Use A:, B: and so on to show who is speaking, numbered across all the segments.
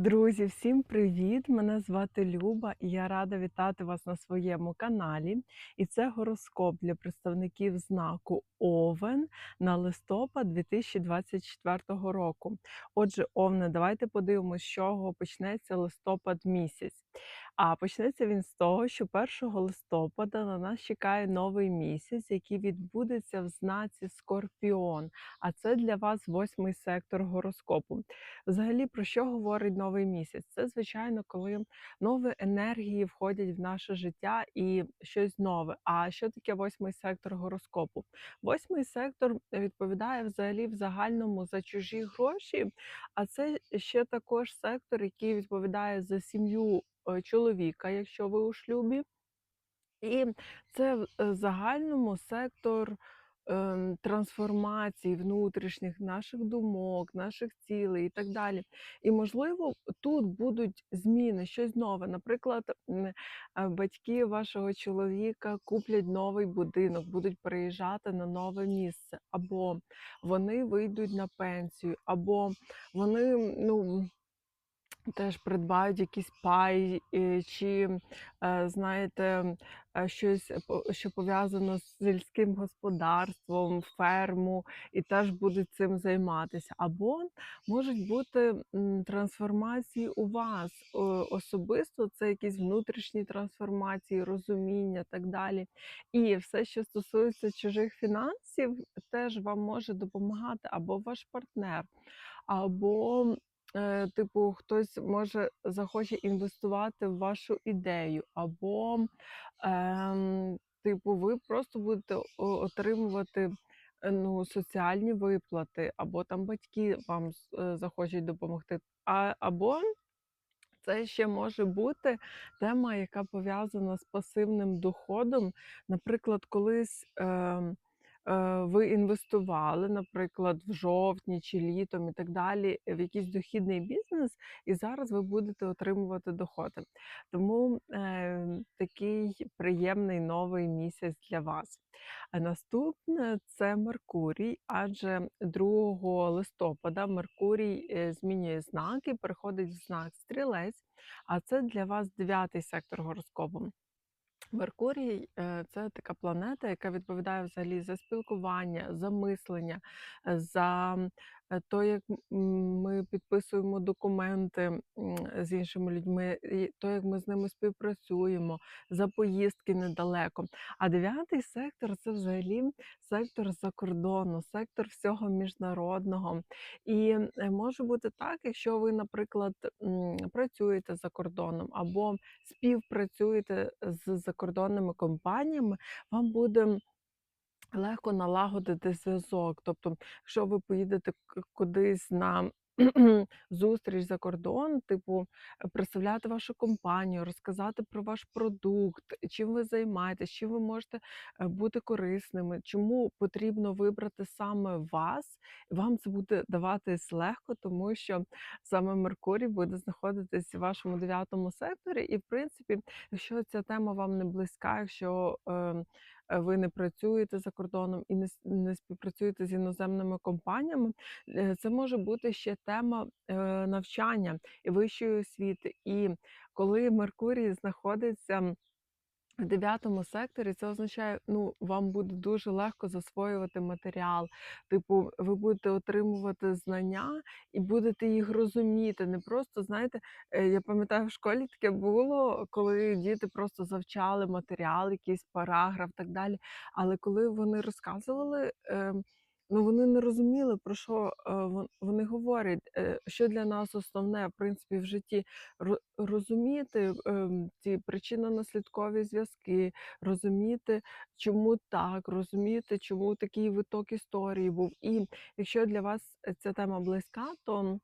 A: Друзі, всім привіт! Мене звати Люба, і я рада вітати вас на своєму каналі. І це гороскоп для представників знаку Овен на листопад 2024 року. Отже, Овне, давайте подивимося, з чого почнеться листопад місяць. А почнеться він з того, що 1 листопада на нас чекає новий місяць, який відбудеться в знаці Скорпіон. А це для вас восьмий сектор гороскопу. Взагалі, про що говорить новий місяць? Це, звичайно, коли нові енергії входять в наше життя і щось нове. А що таке восьмий сектор гороскопу? Восьмий сектор відповідає взагалі в загальному за чужі гроші, а це ще також сектор, який відповідає за сім'ю чоловіка, якщо ви у шлюбі. І це в е, загальному сектор ем, трансформації внутрішніх наших думок, наших цілей і так далі. І, можливо, тут будуть зміни, щось нове. Наприклад, е, батьки вашого чоловіка куплять новий будинок, будуть переїжджати на нове місце, або вони вийдуть на пенсію, або вони ну. Теж придбають якийсь пай, е, чи, е, знаєте, е, щось, що пов'язано з сільським господарством, ферму, і теж будуть цим займатися. Або можуть бути, трансформації у вас, особисто, це якісь внутрішні трансформації, розуміння, так далі. І все, що стосується чужих фінансів, теж вам може допомагати або ваш партнер, або типу, хтось може захоче інвестувати в вашу ідею, або, ем, типу, ви просто будете отримувати, е, ну, соціальні виплати, або там батьки вам е, захочуть допомогти. А, або це ще може бути тема, яка пов'язана з пасивним доходом. Наприклад, колись, е, ви інвестували, наприклад, в жовтні чи літом і так далі, в якийсь дохідний бізнес, і зараз ви будете отримувати доходи. Тому е, такий приємний новий місяць для вас. А наступне це Меркурій, адже 2 листопада Меркурій е, змінює знаки, переходить в знак стрілець, а це для вас дев'ятий сектор гороскопу. Меркурій е, це така планета, яка відповідає взагалі за спілкування, за мислення, за то, як ми підписуємо документи з іншими людьми, то, як ми з ними співпрацюємо, за поїздки недалеко. А дев'ятий сектор це взагалі сектор за кордону, сектор всього міжнародного. І е, може бути так, якщо ви, наприклад, працюєте за кордоном або співпрацюєте з закордонними компаніями, вам буде легко налагодити зв'язок. Тобто, якщо ви поїдете кудись на зустріч за кордон, типу, представляти вашу компанію, розказати про ваш продукт, чим ви займаєтесь, чим ви можете е, бути корисними, чому потрібно вибрати саме вас. Вам це буде даватись легко, тому що саме Меркурій буде знаходитись в вашому дев'ятому секторі. І, в принципі, якщо ця тема вам не близька, якщо е, ви не працюєте за кордоном і не, співпрацюєте з іноземними компаніями, Е, Це може бути ще тема е, навчання і вищої освіти. І коли Меркурій знаходиться в дев'ятому секторі, це означає, ну вам буде дуже легко засвоювати матеріал. Типу, ви будете отримувати знання і будете їх розуміти. Не просто знаєте, е, я пам'ятаю, в школі таке було, коли діти просто завчали матеріал, якийсь параграф, так далі. Але коли вони розказували. Ну, вони не розуміли, про що е, вон- вони говорять, е, що для нас основне, в принципі, в житті розуміти ем, ці причинно-наслідкові зв'язки, розуміти, чому так, розуміти, чому такий виток історії був. І якщо для вас е, ця тема близька, то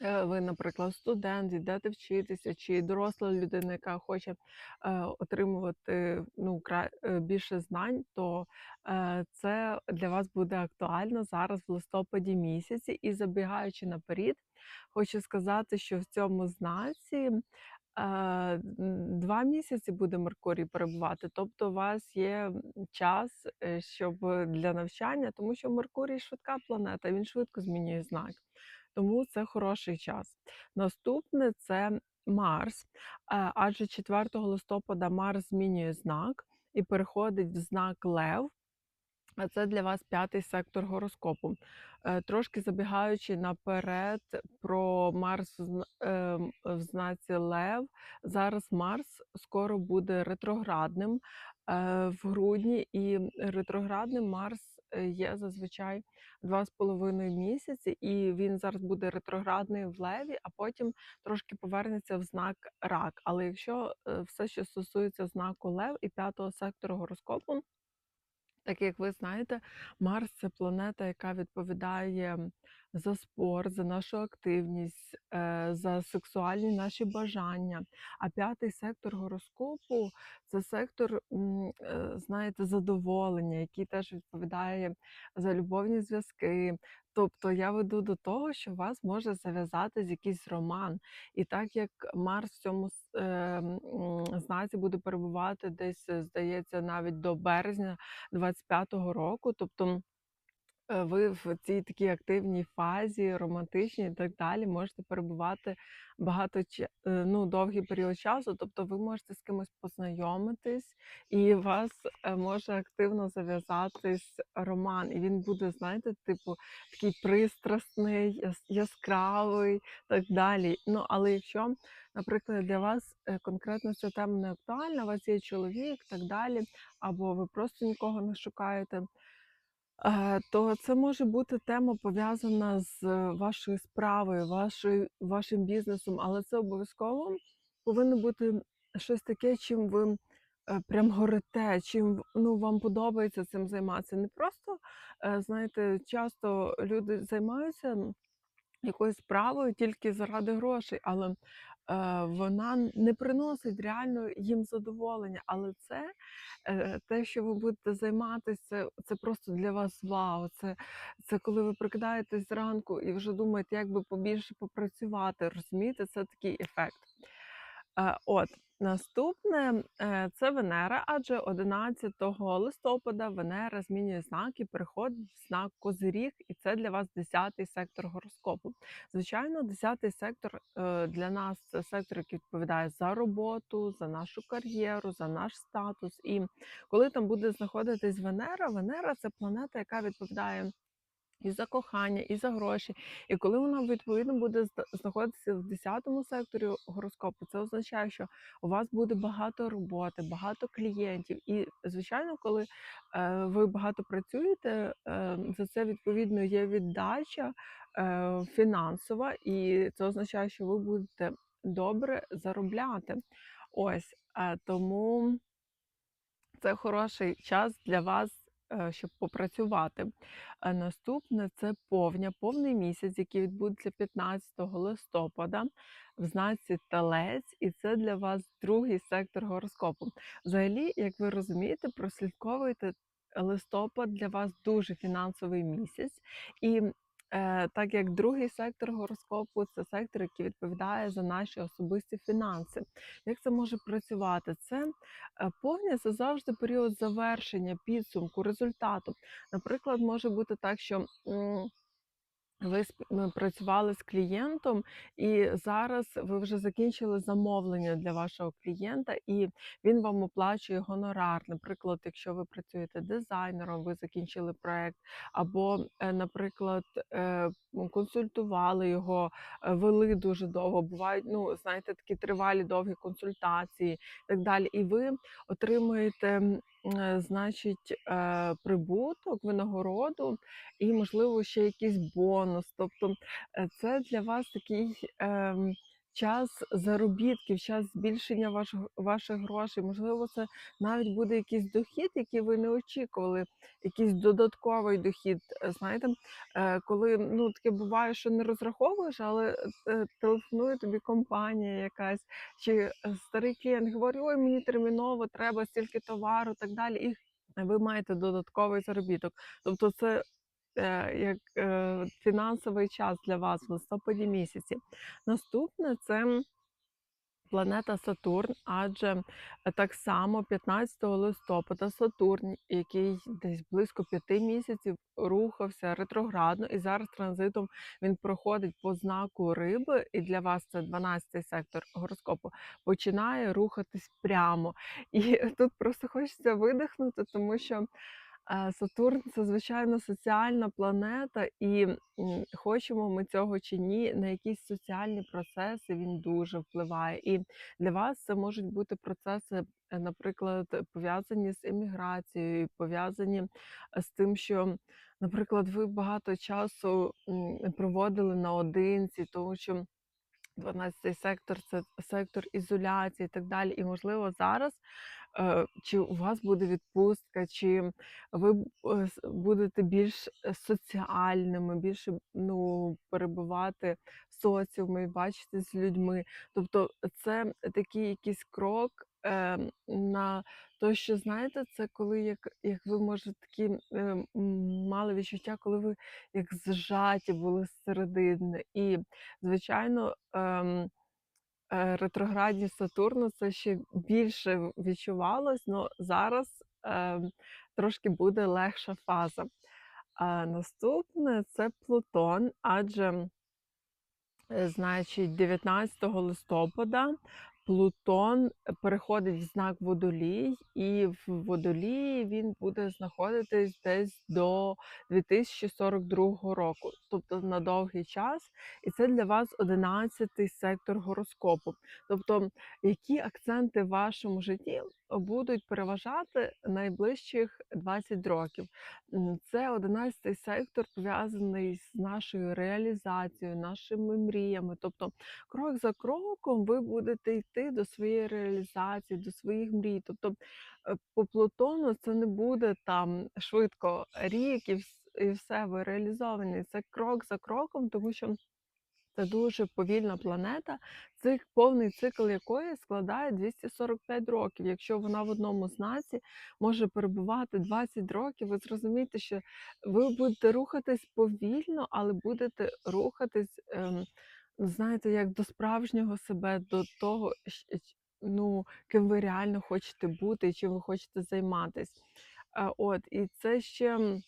A: ви, наприклад, студент, йдете вчитися, чи доросла людина, яка хоче е, отримувати ну, е, більше знань, то е, це для вас буде актуально зараз в листопаді місяці. І забігаючи наперед, хочу сказати, що в цьому знаці е, два місяці буде Меркурій перебувати. Тобто, у вас є час, е, щоб для навчання, тому що Меркурій швидка планета, він швидко змінює знак. Тому це хороший час. Наступне це Марс, е, адже 4 листопада Марс змінює знак і переходить в знак Лев. А це для вас п'ятий сектор гороскопу. Е, Трошки забігаючи наперед про Марс ем, в знаці Лев. Зараз Марс скоро буде ретроградним е, в грудні, і ретроградним Марс є зазвичай два з половиною місяці, і він зараз буде ретроградний в Леві, а потім трошки повернеться в знак Рак. Але якщо е, все, що стосується знаку Лев і п'ятого сектору гороскопу, так як ви знаєте, Марс це планета, яка відповідає за спорт, за нашу активність, е, за сексуальні наші бажання. А п'ятий сектор гороскопу це сектор, е, знаєте, задоволення, який теж відповідає за любовні зв'язки. Тобто я веду до того, що вас може зав'язатись якийсь роман. І так як Марс в цьому е, знаці буде перебувати десь, е, здається, навіть до березня 25-го року. Тобто ви в цій такій активній фазі, романтичній і так далі, можете перебувати багато е, ну, довгий період часу. Тобто ви можете з кимось познайомитись, і вас е, може активно зав'язатись роман. І він буде, знаєте, типу, такий пристрасний, яскравий, так далі. Ну, але якщо, наприклад, для вас конкретно ця тема не актуальна, у вас є чоловік, так далі, або ви просто нікого не шукаєте. Е, то це може бути тема пов'язана з е, вашою справою, вашим бізнесом, але це обов'язково повинно бути щось таке, чим ви е, прям горите, чим ну, вам подобається цим займатися. Не просто, знаєте, часто люди займаються якоюсь справою тільки заради грошей, але е, вона не приносить реально їм задоволення. Але це е, те, що ви будете займатися, це, просто для вас вау. Це, це коли ви прикидаєтесь зранку і вже думаєте, як би побільше попрацювати. Розумієте, це такий ефект. Е, От наступне е, це Венера, адже 11 листопада Венера змінює знак і переходить в знак Козиріг, і це для вас 10-й сектор гороскопу. Звичайно, 10-й сектор е, для нас це сектор, який відповідає за роботу, за нашу кар'єру, за наш статус. І коли там буде знаходитись Венера, Венера це планета, яка відповідає і за кохання, і за гроші. І коли вона відповідно буде знаходитися в 10 секторі гороскопу, це означає, що у вас буде багато роботи, багато клієнтів. І звичайно, коли е, ви багато працюєте, е, за це відповідно є віддача е, фінансова, і це означає, що ви будете добре заробляти. Ось е, тому це хороший час для вас, щоб попрацювати. Е, Наступне це повня, повний місяць, який відбудеться 15 листопада в знаці Телець, і це для вас другий сектор гороскопу. Взагалі, як ви розумієте, прослідковуйте листопад для вас дуже фінансовий місяць. І е, так як другий сектор гороскопу це сектор, який відповідає за наші особисті фінанси. Як це може працювати? Це повні це завжди період завершення, підсумку, результату. Наприклад, може бути так, що ви працювали з клієнтом, і зараз ви вже закінчили замовлення для вашого клієнта, і він вам оплачує гонорар. Наприклад, якщо ви працюєте дизайнером, ви закінчили проект, або, е, наприклад, е, консультували його, е, вели дуже довго. Бувають, ну знаєте, такі тривалі довгі консультації, і так далі. І ви отримуєте, значить, е, прибуток, винагороду і, можливо, ще якийсь бонус. Тобто е, це для вас такий ем, час заробітків, час збільшення ваших, ваших грошей. Можливо, це навіть буде якийсь дохід, який ви не очікували, якийсь додатковий дохід. Е, Знаєте, е, коли ну таке буває, що не розраховуєш, але е, телефонує тобі компанія якась, чи старий клієнт говорить, ой, мені терміново треба стільки товару, так далі. І ви маєте додатковий заробіток. Тобто, це як е, фінансовий час для вас в листопаді місяці. Наступне це планета Сатурн, адже так само 15 листопада Сатурн, який десь близько п'яти місяців рухався ретроградно, і зараз транзитом він проходить по знаку риби, і для вас це 12-й сектор гороскопу, починає рухатись прямо. І тут просто хочеться видихнути, тому що Сатурн це звичайно соціальна планета, і хочемо ми цього чи ні, на якісь соціальні процеси він дуже впливає. І для вас це можуть бути процеси, е, наприклад, пов'язані з еміграцією, пов'язані е, з тим, що, наприклад, ви багато часу проводили наодинці, тому що. 12-й сектор це сектор ізоляції і так далі. І можливо зараз Е, чи у вас буде відпустка, чи ви е, будете більш е, соціальними, більше ну, перебувати в соціумі, бачити з людьми. Тобто це такий якийсь крок е, на те, що знаєте, це коли як, як ви може такі е, мали відчуття, коли ви як зжаті були зсередини. І, звичайно, ем, е, ретроградність Сатурну це ще більше відчувалось, але зараз е, трошки буде легша фаза. А наступне це Плутон, адже Е, Значить, 19 листопада Плутон переходить в знак Водолій, і в Водолії він буде знаходитись десь до 2042 року, тобто на довгий час. І це для вас 11-й сектор гороскопу. Тобто, які акценти в вашому житті будуть переважати найближчих 20 років? Це 11 сектор пов'язаний з нашою реалізацією, нашими мріями. Тобто, крок за кроком ви будете йти до своєї реалізації, до своїх мрій. Тобто, е, по Плутону це не буде там швидко рік і і все, ви реалізовані. Це крок за кроком, тому що це дуже повільна планета, цик, повний цикл якої складає 245 років. Якщо вона в одному знаці може перебувати 20 років, ви зрозумієте, що ви будете рухатись повільно, але будете рухатись, ем, знаєте, як до справжнього себе, до того, ну, ким ви реально хочете бути і чим ви хочете займатись. Е, От, і це ще.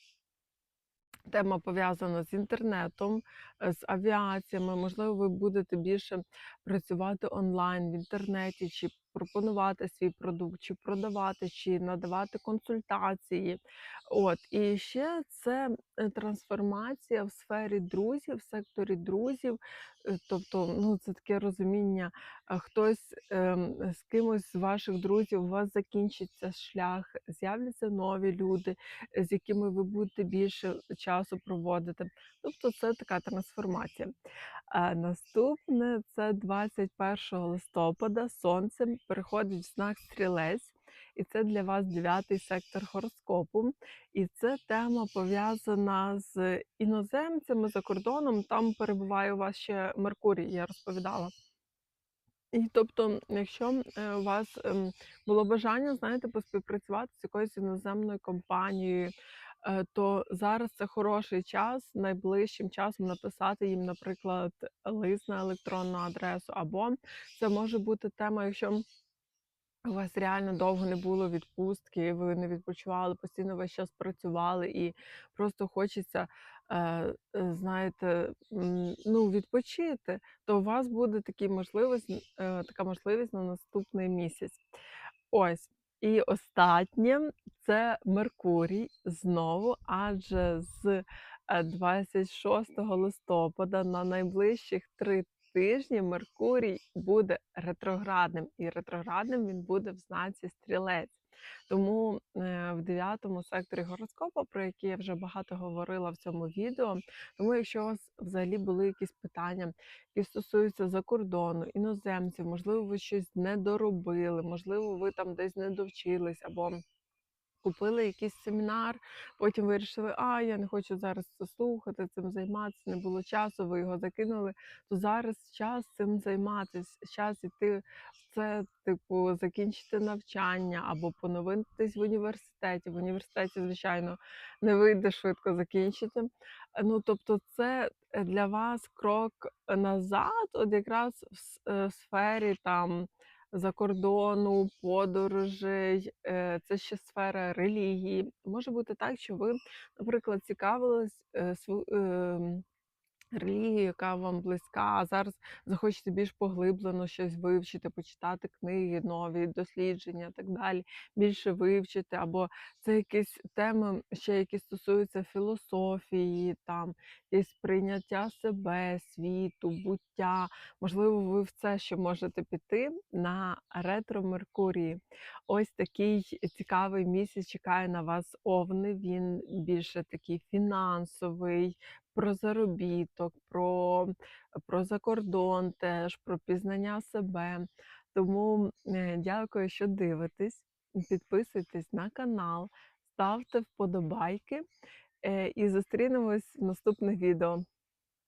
A: Тема пов'язана з інтернетом, з авіаціями. Можливо, ви будете більше працювати онлайн в інтернеті, чи пропонувати свій продукт, чи продавати, чи надавати консультації. От і ще це е, трансформація в сфері друзів, в секторі друзів. Е, Тобто, ну це таке розуміння, хтось ем, з кимось з ваших друзів у вас закінчиться шлях, з'являться нові люди з якими ви будете більше часу проводити. Тобто це така трансформація. А наступне це 21 листопада. Сонце переходить в знак стрілець. І це для вас дев'ятий сектор гороскопу. І це тема пов'язана з іноземцями за кордоном. Там перебуває у вас ще Меркурій, я розповідала. І тобто, якщо е, у вас ем, було бажання, знаєте, поспівпрацювати з якоюсь іноземною компанією, е, то зараз це хороший час найближчим часом написати їм, наприклад, лист на електронну адресу, або це може бути тема, якщо у вас реально довго не було відпустки, ви не відпочивали, постійно весь час працювали, і просто хочеться, е, е, знаєте, ну, відпочити, то у вас буде такі можливість, е, така можливість на наступний місяць. Ось. І останнє це Меркурій знову, адже з е, 26 листопада на найближчих три тижні Меркурій буде ретроградним, і ретроградним він буде в знаці стрілець. Тому е, в дев'ятому секторі гороскопа, про який я вже багато говорила в цьому відео, тому якщо у вас взагалі були якісь питання, які стосуються закордону, іноземців, можливо, ви щось не доробили, можливо, ви там десь не довчились або Купили якийсь семінар, потім вирішили, а я не хочу зараз це слухати, цим займатися, не було часу, ви його закинули. То зараз час цим займатися, час іти в це, типу, закінчити навчання або поновитись в університеті. В університеті, звичайно, не вийде швидко закінчити. Ну, тобто, це для вас крок назад, от якраз в е, в сфері там закордону, подорожей, е, це ще сфера релігії. Може бути так, що ви, наприклад, цікавились, св релігією, яка вам близька, а зараз захочете більш поглиблено щось вивчити, почитати книги нові, дослідження, так далі, більше вивчити, або це якісь теми, ще які стосуються філософії, там якесь прийняття себе, світу, буття. Можливо, ви в це ще можете піти на ретро Меркурії. Ось такий цікавий місяць чекає на вас Овни. Він більше такий фінансовий, про заробіток, про, про закордон теж, про пізнання себе. Тому е, дякую, що дивитесь. Підписуйтесь на канал, ставте вподобайки е, і зустрінемось в наступних відео.